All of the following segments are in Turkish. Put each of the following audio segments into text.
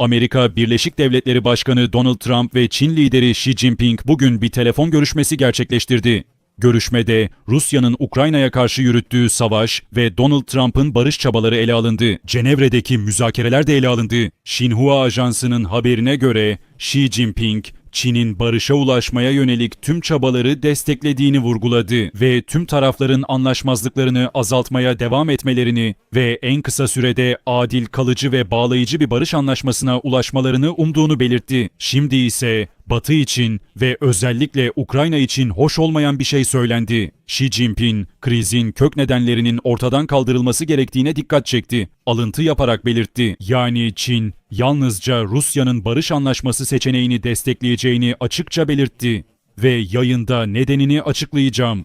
Amerika Birleşik Devletleri Başkanı Donald Trump ve Çin lideri Xi Jinping bugün bir telefon görüşmesi gerçekleştirdi. Görüşmede Rusya'nın Ukrayna'ya karşı yürüttüğü savaş ve Donald Trump'ın barış çabaları ele alındı. Cenevre'deki müzakereler de ele alındı. Xinhua Ajansı'nın haberine göre Xi Jinping, Çin'in barışa ulaşmaya yönelik tüm çabaları desteklediğini vurguladı ve tüm tarafların anlaşmazlıklarını azaltmaya devam etmelerini ve en kısa sürede adil, kalıcı ve bağlayıcı bir barış anlaşmasına ulaşmalarını umduğunu belirtti. Şimdi ise Batı için ve özellikle Ukrayna için hoş olmayan bir şey söylendi. Xi Jinping, krizin kök nedenlerinin ortadan kaldırılması gerektiğine dikkat çekti. Alıntı yaparak belirtti. Yani Çin, yalnızca Rusya'nın barış anlaşması seçeneğini destekleyeceğini açıkça belirtti. Ve yayında nedenini açıklayacağım.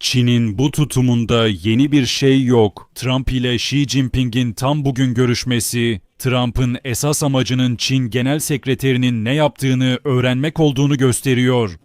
Çin'in bu tutumunda yeni bir şey yok. Trump ile Xi Jinping'in tam bugün görüşmesi, Trump'ın esas amacının Çin Genel Sekreterinin ne yaptığını öğrenmek olduğunu gösteriyor.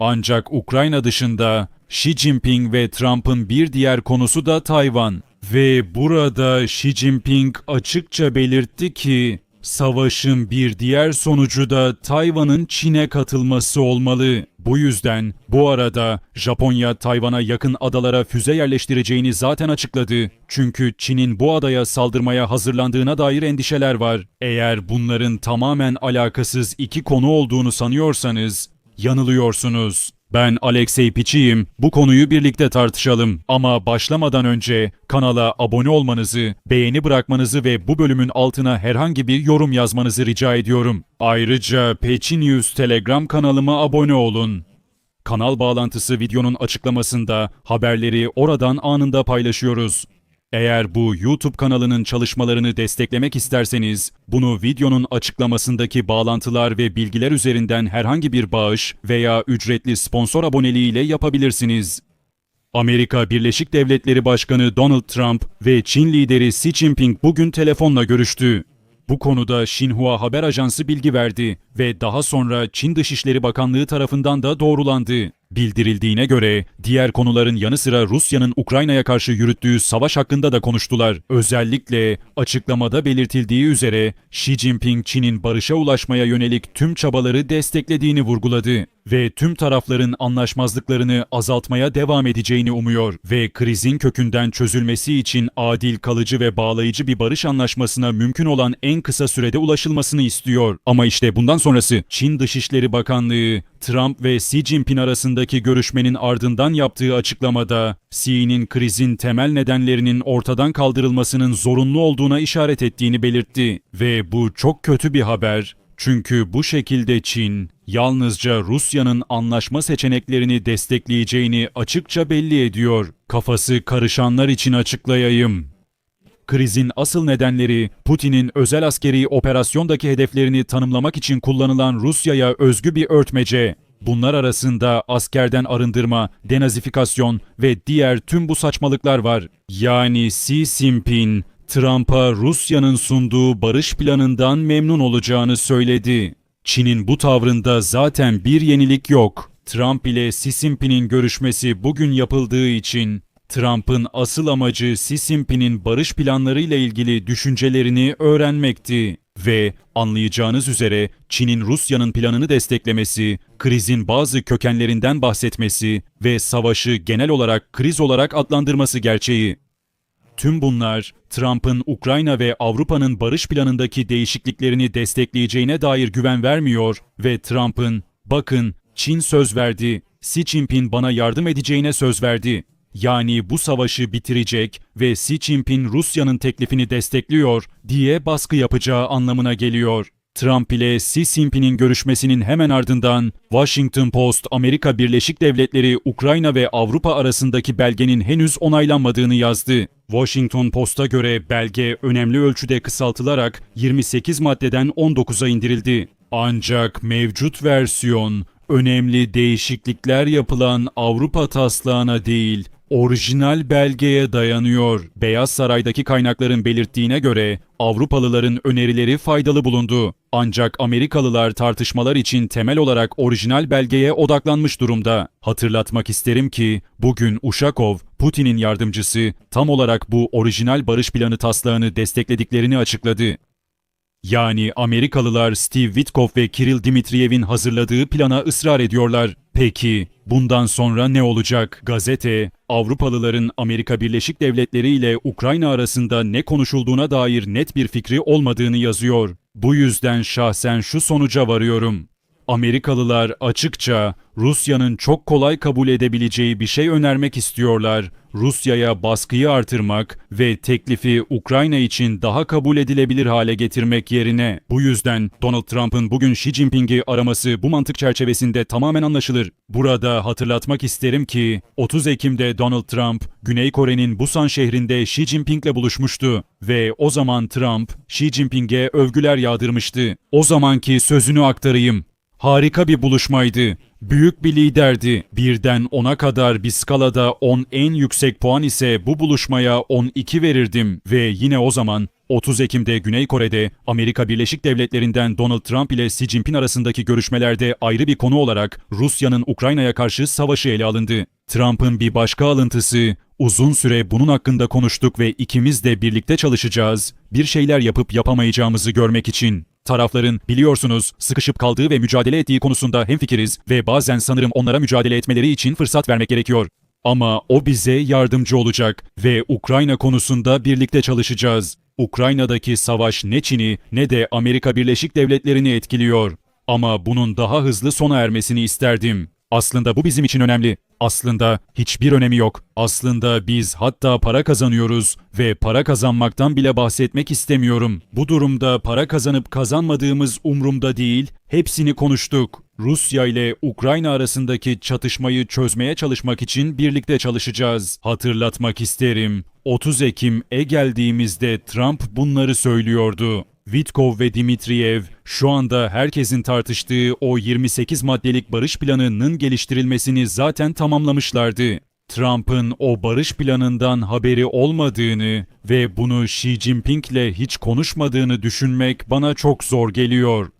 Ancak Ukrayna dışında Xi Jinping ve Trump'ın bir diğer konusu da Tayvan. Ve burada Xi Jinping açıkça belirtti ki savaşın bir diğer sonucu da Tayvan'ın Çin'e katılması olmalı. Bu yüzden bu arada Japonya Tayvan'a yakın adalara füze yerleştireceğini zaten açıkladı. Çünkü Çin'in bu adaya saldırmaya hazırlandığına dair endişeler var. Eğer bunların tamamen alakasız iki konu olduğunu sanıyorsanız yanılıyorsunuz. Ben Alexey Piçiyim. Bu konuyu birlikte tartışalım. Ama başlamadan önce kanala abone olmanızı, beğeni bırakmanızı ve bu bölümün altına herhangi bir yorum yazmanızı rica ediyorum. Ayrıca Peçi News Telegram kanalıma abone olun. Kanal bağlantısı videonun açıklamasında haberleri oradan anında paylaşıyoruz. Eğer bu YouTube kanalının çalışmalarını desteklemek isterseniz, bunu videonun açıklamasındaki bağlantılar ve bilgiler üzerinden herhangi bir bağış veya ücretli sponsor aboneliği ile yapabilirsiniz. Amerika Birleşik Devletleri Başkanı Donald Trump ve Çin lideri Xi Jinping bugün telefonla görüştü. Bu konuda Xinhua Haber Ajansı bilgi verdi ve daha sonra Çin Dışişleri Bakanlığı tarafından da doğrulandı. Bildirildiğine göre diğer konuların yanı sıra Rusya'nın Ukrayna'ya karşı yürüttüğü savaş hakkında da konuştular. Özellikle açıklamada belirtildiği üzere Xi Jinping Çin'in barışa ulaşmaya yönelik tüm çabaları desteklediğini vurguladı ve tüm tarafların anlaşmazlıklarını azaltmaya devam edeceğini umuyor ve krizin kökünden çözülmesi için adil, kalıcı ve bağlayıcı bir barış anlaşmasına mümkün olan en kısa sürede ulaşılmasını istiyor. Ama işte bundan sonrası Çin Dışişleri Bakanlığı Trump ve Xi Jinping arasındaki görüşmenin ardından yaptığı açıklamada Xi'nin krizin temel nedenlerinin ortadan kaldırılmasının zorunlu olduğuna işaret ettiğini belirtti ve bu çok kötü bir haber. Çünkü bu şekilde Çin yalnızca Rusya'nın anlaşma seçeneklerini destekleyeceğini açıkça belli ediyor. Kafası karışanlar için açıklayayım. Krizin asıl nedenleri Putin'in özel askeri operasyondaki hedeflerini tanımlamak için kullanılan Rusya'ya özgü bir örtmece. Bunlar arasında askerden arındırma, denazifikasyon ve diğer tüm bu saçmalıklar var. Yani Xi Jinping, Trump'a Rusya'nın sunduğu barış planından memnun olacağını söyledi. Çin'in bu tavrında zaten bir yenilik yok. Trump ile Xi Jinping'in görüşmesi bugün yapıldığı için Trump'ın asıl amacı Xi Jinping'in barış planlarıyla ilgili düşüncelerini öğrenmekti. Ve anlayacağınız üzere Çin'in Rusya'nın planını desteklemesi, krizin bazı kökenlerinden bahsetmesi ve savaşı genel olarak kriz olarak adlandırması gerçeği. Tüm bunlar Trump'ın Ukrayna ve Avrupa'nın barış planındaki değişikliklerini destekleyeceğine dair güven vermiyor ve Trump'ın bakın Çin söz verdi, Xi Jinping bana yardım edeceğine söz verdi. Yani bu savaşı bitirecek ve Xi Jinping Rusya'nın teklifini destekliyor diye baskı yapacağı anlamına geliyor. Trump ile Xi Jinping'in görüşmesinin hemen ardından Washington Post, Amerika Birleşik Devletleri, Ukrayna ve Avrupa arasındaki belgenin henüz onaylanmadığını yazdı. Washington Post'a göre belge önemli ölçüde kısaltılarak 28 maddeden 19'a indirildi. Ancak mevcut versiyon önemli değişiklikler yapılan Avrupa taslağına değil, orijinal belgeye dayanıyor. Beyaz Saray'daki kaynakların belirttiğine göre Avrupalıların önerileri faydalı bulundu. Ancak Amerikalılar tartışmalar için temel olarak orijinal belgeye odaklanmış durumda. Hatırlatmak isterim ki bugün Uşakov Putin'in yardımcısı tam olarak bu orijinal barış planı taslağını desteklediklerini açıkladı. Yani Amerikalılar Steve Witkoff ve Kirill Dimitriyev'in hazırladığı plana ısrar ediyorlar. Peki bundan sonra ne olacak? Gazete, Avrupalıların Amerika Birleşik Devletleri ile Ukrayna arasında ne konuşulduğuna dair net bir fikri olmadığını yazıyor. Bu yüzden şahsen şu sonuca varıyorum. Amerikalılar açıkça Rusya'nın çok kolay kabul edebileceği bir şey önermek istiyorlar. Rusya'ya baskıyı artırmak ve teklifi Ukrayna için daha kabul edilebilir hale getirmek yerine. Bu yüzden Donald Trump'ın bugün Xi Jinping'i araması bu mantık çerçevesinde tamamen anlaşılır. Burada hatırlatmak isterim ki 30 Ekim'de Donald Trump, Güney Kore'nin Busan şehrinde Xi Jinping'le buluşmuştu ve o zaman Trump Xi Jinping'e övgüler yağdırmıştı. O zamanki sözünü aktarayım. Harika bir buluşmaydı. Büyük bir liderdi. Birden 10'a kadar bir skalada 10 en yüksek puan ise bu buluşmaya 12 verirdim. Ve yine o zaman 30 Ekim'de Güney Kore'de Amerika Birleşik Devletleri'nden Donald Trump ile Xi Jinping arasındaki görüşmelerde ayrı bir konu olarak Rusya'nın Ukrayna'ya karşı savaşı ele alındı. Trump'ın bir başka alıntısı, uzun süre bunun hakkında konuştuk ve ikimiz de birlikte çalışacağız, bir şeyler yapıp yapamayacağımızı görmek için. Tarafların biliyorsunuz sıkışıp kaldığı ve mücadele ettiği konusunda hemfikiriz ve bazen sanırım onlara mücadele etmeleri için fırsat vermek gerekiyor. Ama o bize yardımcı olacak ve Ukrayna konusunda birlikte çalışacağız. Ukrayna'daki savaş ne Çin'i ne de Amerika Birleşik Devletleri'ni etkiliyor. Ama bunun daha hızlı sona ermesini isterdim. Aslında bu bizim için önemli. Aslında hiçbir önemi yok. Aslında biz hatta para kazanıyoruz ve para kazanmaktan bile bahsetmek istemiyorum. Bu durumda para kazanıp kazanmadığımız umrumda değil, hepsini konuştuk. Rusya ile Ukrayna arasındaki çatışmayı çözmeye çalışmak için birlikte çalışacağız. Hatırlatmak isterim. 30 Ekim'e geldiğimizde Trump bunları söylüyordu. Vitkov ve Dimitriyev şu anda herkesin tartıştığı o 28 maddelik barış planının geliştirilmesini zaten tamamlamışlardı. Trump'ın o barış planından haberi olmadığını ve bunu Xi Jinping'le hiç konuşmadığını düşünmek bana çok zor geliyor.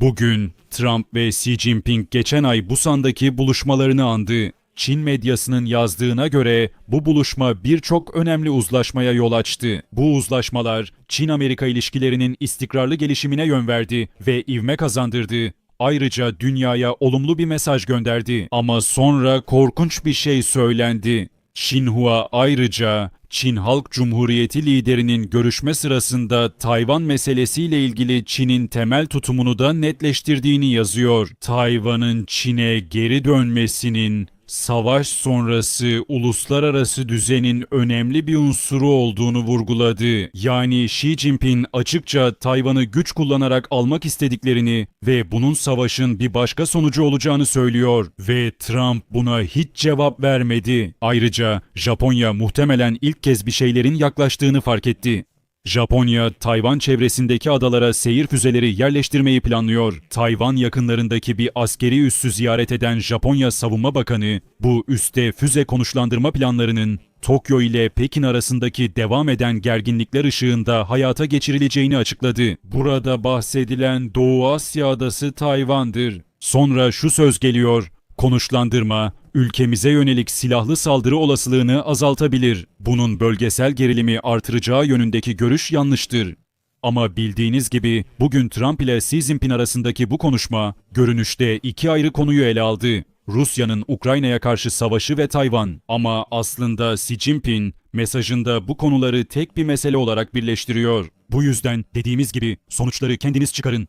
Bugün Trump ve Xi Jinping geçen ay Busan'daki buluşmalarını andı. Çin medyasının yazdığına göre bu buluşma birçok önemli uzlaşmaya yol açtı. Bu uzlaşmalar Çin-Amerika ilişkilerinin istikrarlı gelişimine yön verdi ve ivme kazandırdı. Ayrıca dünyaya olumlu bir mesaj gönderdi. Ama sonra korkunç bir şey söylendi. Xinhua ayrıca Çin Halk Cumhuriyeti liderinin görüşme sırasında Tayvan meselesiyle ilgili Çin'in temel tutumunu da netleştirdiğini yazıyor. Tayvan'ın Çin'e geri dönmesinin savaş sonrası uluslararası düzenin önemli bir unsuru olduğunu vurguladı. Yani Xi Jinping açıkça Tayvan'ı güç kullanarak almak istediklerini ve bunun savaşın bir başka sonucu olacağını söylüyor ve Trump buna hiç cevap vermedi. Ayrıca Japonya muhtemelen ilk kez bir şeylerin yaklaştığını fark etti. Japonya, Tayvan çevresindeki adalara seyir füzeleri yerleştirmeyi planlıyor. Tayvan yakınlarındaki bir askeri üssü ziyaret eden Japonya Savunma Bakanı, bu üste füze konuşlandırma planlarının Tokyo ile Pekin arasındaki devam eden gerginlikler ışığında hayata geçirileceğini açıkladı. Burada bahsedilen Doğu Asya adası Tayvan'dır. Sonra şu söz geliyor. Konuşlandırma, ülkemize yönelik silahlı saldırı olasılığını azaltabilir. Bunun bölgesel gerilimi artıracağı yönündeki görüş yanlıştır. Ama bildiğiniz gibi bugün Trump ile Xi Jinping arasındaki bu konuşma görünüşte iki ayrı konuyu ele aldı. Rusya'nın Ukrayna'ya karşı savaşı ve Tayvan. Ama aslında Xi Jinping mesajında bu konuları tek bir mesele olarak birleştiriyor. Bu yüzden dediğimiz gibi sonuçları kendiniz çıkarın.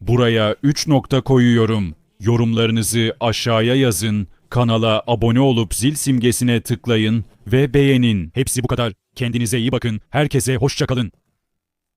Buraya 3 nokta koyuyorum. Yorumlarınızı aşağıya yazın, kanala abone olup zil simgesine tıklayın ve beğenin. Hepsi bu kadar. Kendinize iyi bakın. Herkese hoşçakalın.